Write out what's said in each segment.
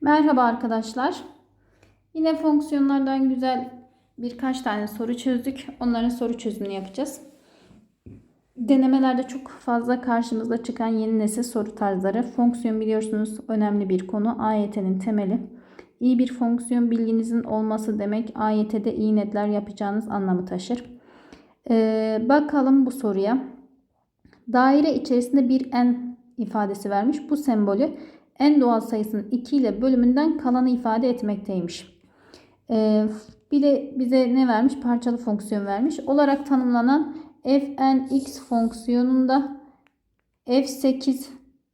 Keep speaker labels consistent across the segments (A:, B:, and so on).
A: Merhaba arkadaşlar. Yine fonksiyonlardan güzel birkaç tane soru çözdük. Onların soru çözümünü yapacağız. Denemelerde çok fazla karşımıza çıkan yeni nesil soru tarzları. Fonksiyon biliyorsunuz önemli bir konu. AYT'nin temeli. İyi bir fonksiyon bilginizin olması demek AYT'de iyi netler yapacağınız anlamı taşır. Ee, bakalım bu soruya. Daire içerisinde bir n ifadesi vermiş. Bu sembolü en doğal sayısının 2 ile bölümünden kalanı ifade etmekteymiş. Ee, bir de bize ne vermiş? Parçalı fonksiyon vermiş. Olarak tanımlanan fnx fonksiyonunda f8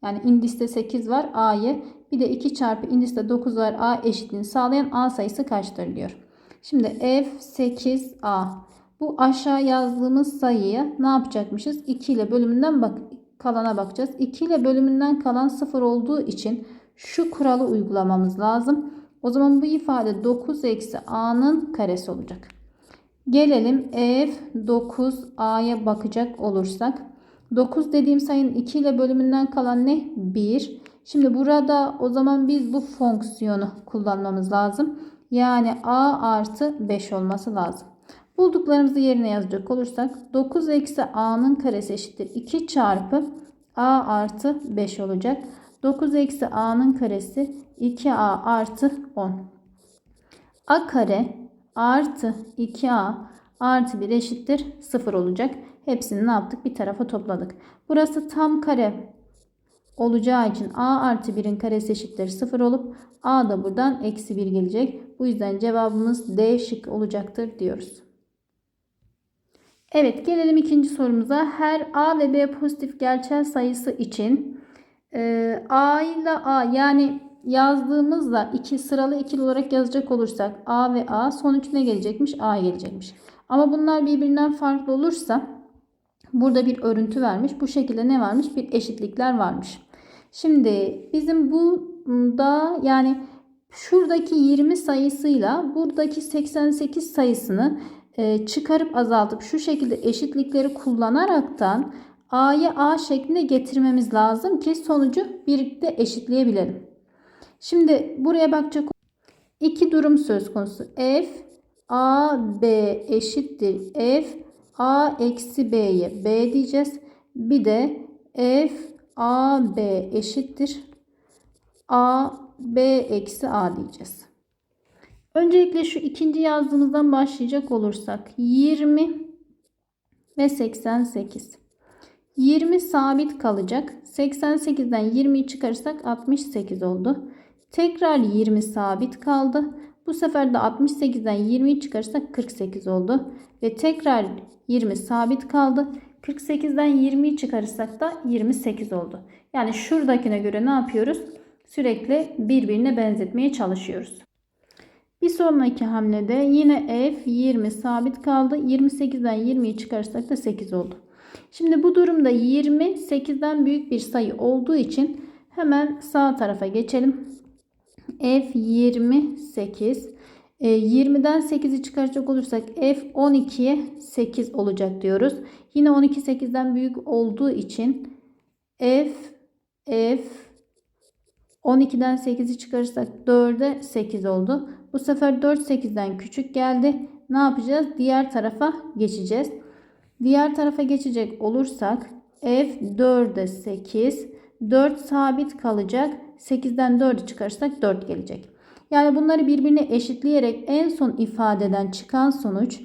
A: yani indiste 8 var a'yı bir de 2 çarpı indiste 9 var a eşitliğini sağlayan a sayısı kaçtır diyor. Şimdi f8a bu aşağı yazdığımız sayıyı ne yapacakmışız? 2 ile bölümünden bak kalana bakacağız. 2 ile bölümünden kalan 0 olduğu için şu kuralı uygulamamız lazım. O zaman bu ifade 9 eksi a'nın karesi olacak. Gelelim f9a'ya bakacak olursak. 9 dediğim sayının 2 ile bölümünden kalan ne? 1. Şimdi burada o zaman biz bu fonksiyonu kullanmamız lazım. Yani a artı 5 olması lazım. Bulduklarımızı yerine yazacak olursak 9 eksi a'nın karesi eşittir 2 çarpı a artı 5 olacak. 9 eksi a'nın karesi 2a artı 10. a kare artı 2a artı 1 eşittir 0 olacak. Hepsini ne yaptık? Bir tarafa topladık. Burası tam kare olacağı için a artı 1'in karesi eşittir 0 olup a da buradan eksi 1 gelecek. Bu yüzden cevabımız D şık olacaktır diyoruz. Evet gelelim ikinci sorumuza. Her A ve B pozitif gerçel sayısı için e, A ile A yani yazdığımızda iki sıralı ikili olarak yazacak olursak A ve A sonuç ne gelecekmiş? A gelecekmiş. Ama bunlar birbirinden farklı olursa burada bir örüntü vermiş. Bu şekilde ne varmış? Bir eşitlikler varmış. Şimdi bizim bu da yani şuradaki 20 sayısıyla buradaki 88 sayısını çıkarıp azaltıp şu şekilde eşitlikleri kullanaraktan A'yı A şeklinde getirmemiz lazım ki sonucu birlikte eşitleyebilelim. Şimdi buraya bakacak iki durum söz konusu. F A B eşittir F A eksi B'ye B diyeceğiz. Bir de F A B eşittir A B eksi A diyeceğiz. Öncelikle şu ikinci yazdığımızdan başlayacak olursak 20 ve 88. 20 sabit kalacak. 88'den 20'yi çıkarırsak 68 oldu. Tekrar 20 sabit kaldı. Bu sefer de 68'den 20'yi çıkarırsak 48 oldu. Ve tekrar 20 sabit kaldı. 48'den 20'yi çıkarırsak da 28 oldu. Yani şuradakine göre ne yapıyoruz? Sürekli birbirine benzetmeye çalışıyoruz. Bir sonraki hamlede yine f 20 sabit kaldı. 28'den 20'yi çıkarırsak da 8 oldu. Şimdi bu durumda 20 8'den büyük bir sayı olduğu için hemen sağ tarafa geçelim. f 28 20'den 8'i çıkaracak olursak f 12'ye 8 olacak diyoruz. Yine 12 8'den büyük olduğu için f f 12'den 8'i çıkarırsak 4'e 8 oldu. Bu sefer 4 8'den küçük geldi. Ne yapacağız? Diğer tarafa geçeceğiz. Diğer tarafa geçecek olursak f 4'e 8. 4 sabit kalacak. 8'den 4'ü çıkarırsak 4 gelecek. Yani bunları birbirine eşitleyerek en son ifadeden çıkan sonuç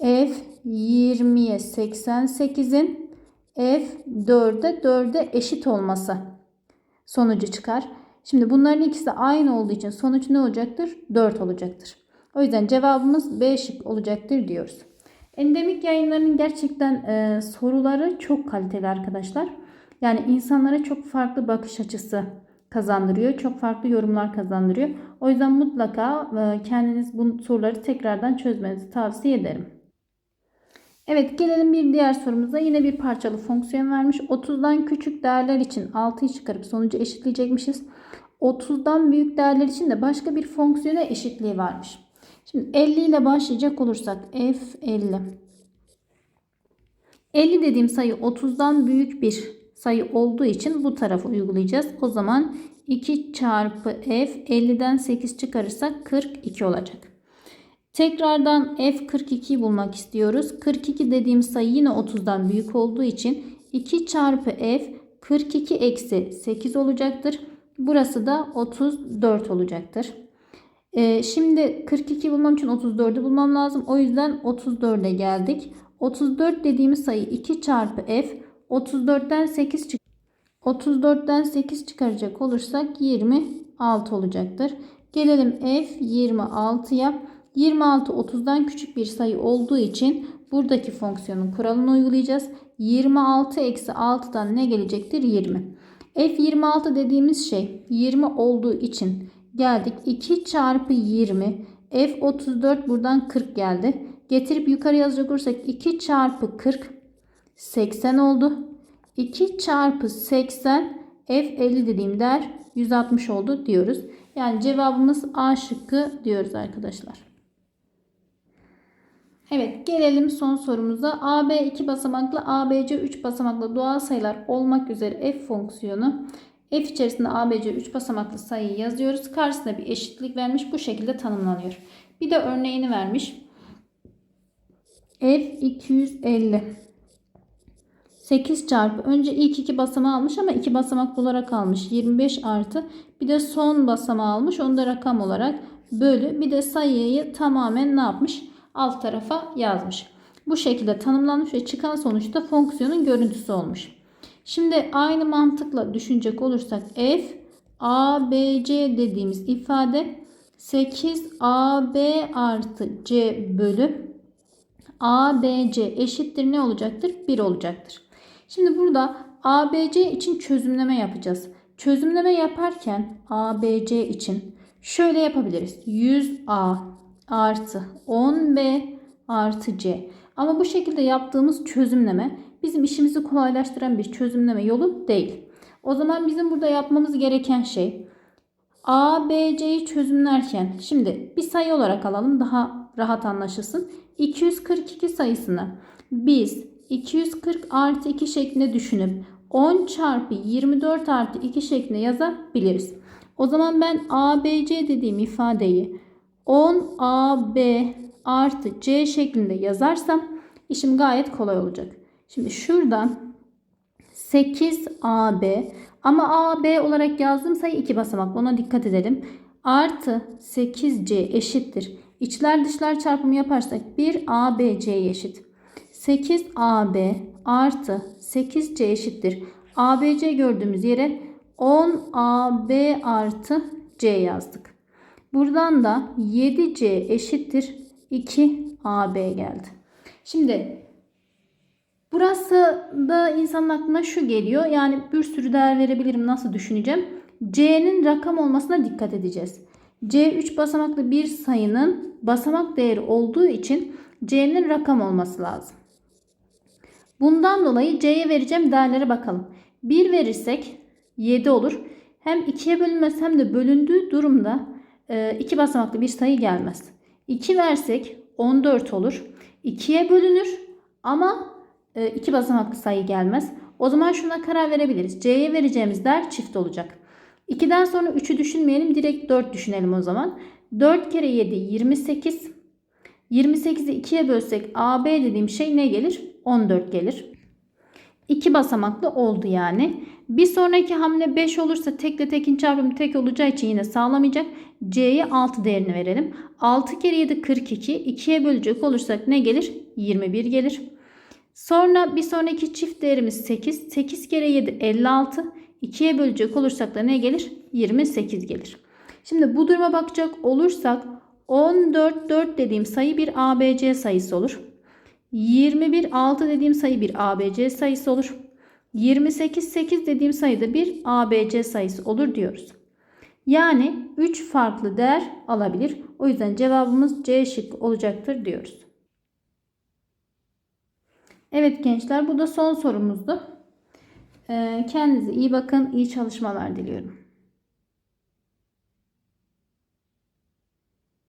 A: f 20'ye 88'in f 4'e 4'e eşit olması sonucu çıkar. Şimdi bunların ikisi aynı olduğu için sonuç ne olacaktır? 4 olacaktır. O yüzden cevabımız B şık olacaktır diyoruz. Endemik yayınlarının gerçekten e, soruları çok kaliteli arkadaşlar. Yani insanlara çok farklı bakış açısı kazandırıyor. Çok farklı yorumlar kazandırıyor. O yüzden mutlaka e, kendiniz bu soruları tekrardan çözmenizi tavsiye ederim. Evet gelelim bir diğer sorumuza. Yine bir parçalı fonksiyon vermiş. 30'dan küçük değerler için 6'yı çıkarıp sonucu eşitleyecekmişiz. 30'dan büyük değerler için de başka bir fonksiyona eşitliği varmış. Şimdi 50 ile başlayacak olursak f 50. 50 dediğim sayı 30'dan büyük bir sayı olduğu için bu tarafa uygulayacağız. O zaman 2 çarpı f 50'den 8 çıkarırsak 42 olacak. Tekrardan f 42'yi bulmak istiyoruz. 42 dediğim sayı yine 30'dan büyük olduğu için 2 çarpı f 42 eksi 8 olacaktır. Burası da 34 olacaktır. Ee, şimdi 42 bulmam için 34'ü bulmam lazım. O yüzden 34'e geldik. 34 dediğimiz sayı 2 çarpı f 34'ten 8 çık 34'ten 8 çıkaracak olursak 26 olacaktır. Gelelim f 26'ya. 26 30'dan küçük bir sayı olduğu için buradaki fonksiyonun kuralını uygulayacağız. 26 eksi 6'dan ne gelecektir? 20. F26 dediğimiz şey 20 olduğu için geldik. 2 çarpı 20 F34 buradan 40 geldi. Getirip yukarı yazacak olursak 2 çarpı 40 80 oldu. 2 çarpı 80 F50 dediğim değer 160 oldu diyoruz. Yani cevabımız A şıkkı diyoruz arkadaşlar. Evet gelelim son sorumuza. AB 2 basamaklı ABC 3 basamaklı doğal sayılar olmak üzere f fonksiyonu f içerisinde ABC 3 basamaklı sayıyı yazıyoruz. Karşısında bir eşitlik vermiş. Bu şekilde tanımlanıyor. Bir de örneğini vermiş. F 250 8 çarpı önce ilk iki basamağı almış ama iki basamak olarak almış. 25 artı bir de son basamağı almış. Onu da rakam olarak bölü bir de sayıyı tamamen ne yapmış? Alt tarafa yazmış. Bu şekilde tanımlanmış ve çıkan sonuçta fonksiyonun görüntüsü olmuş. Şimdi aynı mantıkla düşünecek olursak f a b c dediğimiz ifade 8 a b artı c bölü a b c eşittir ne olacaktır? 1 olacaktır. Şimdi burada a b c için çözümleme yapacağız. Çözümleme yaparken a b c için şöyle yapabiliriz. 100a artı 10b artı c. Ama bu şekilde yaptığımız çözümleme bizim işimizi kolaylaştıran bir çözümleme yolu değil. O zaman bizim burada yapmamız gereken şey A, B, C'yi çözümlerken şimdi bir sayı olarak alalım daha rahat anlaşılsın. 242 sayısını biz 240 artı 2 şeklinde düşünüp 10 çarpı 24 artı 2 şeklinde yazabiliriz. O zaman ben A, B, C dediğim ifadeyi 10AB artı C şeklinde yazarsam işim gayet kolay olacak. Şimdi şuradan 8AB ama AB olarak yazdığım sayı 2 basamaklı ona dikkat edelim. Artı 8C eşittir. İçler dışlar çarpımı yaparsak 1 ABC'ye eşit. 8AB artı 8C eşittir. ABC gördüğümüz yere 10AB artı C yazdık. Buradan da 7C eşittir 2AB geldi. Şimdi burası da insanın aklına şu geliyor. Yani bir sürü değer verebilirim nasıl düşüneceğim. C'nin rakam olmasına dikkat edeceğiz. C 3 basamaklı bir sayının basamak değeri olduğu için C'nin rakam olması lazım. Bundan dolayı C'ye vereceğim değerlere bakalım. 1 verirsek 7 olur. Hem 2'ye bölünmez hem de bölündüğü durumda 2 ee, basamaklı bir sayı gelmez. 2 versek 14 olur. 2'ye bölünür ama 2 e, basamaklı sayı gelmez. O zaman şuna karar verebiliriz. C'ye vereceğimiz değer çift olacak. 2'den sonra 3'ü düşünmeyelim. Direkt 4 düşünelim o zaman. 4 kere 7 28. 28'i 2'ye bölsek AB dediğim şey ne gelir? 14 gelir. 2 basamaklı oldu yani. Bir sonraki hamle 5 olursa tekle tekin çarpımı tek olacağı için yine sağlamayacak. C'ye 6 değerini verelim. 6 kere 7 42. 2'ye bölecek olursak ne gelir? 21 gelir. Sonra bir sonraki çift değerimiz 8. 8 kere 7 56. 2'ye bölecek olursak da ne gelir? 28 gelir. Şimdi bu duruma bakacak olursak 14 4 dediğim sayı bir ABC sayısı olur. 21 6 dediğim sayı bir ABC sayısı olur. 28 8 dediğim sayı da bir ABC sayısı olur diyoruz. Yani 3 farklı değer alabilir. O yüzden cevabımız C şık olacaktır diyoruz. Evet gençler bu da son sorumuzdu. Ee, kendinize iyi bakın. iyi çalışmalar diliyorum.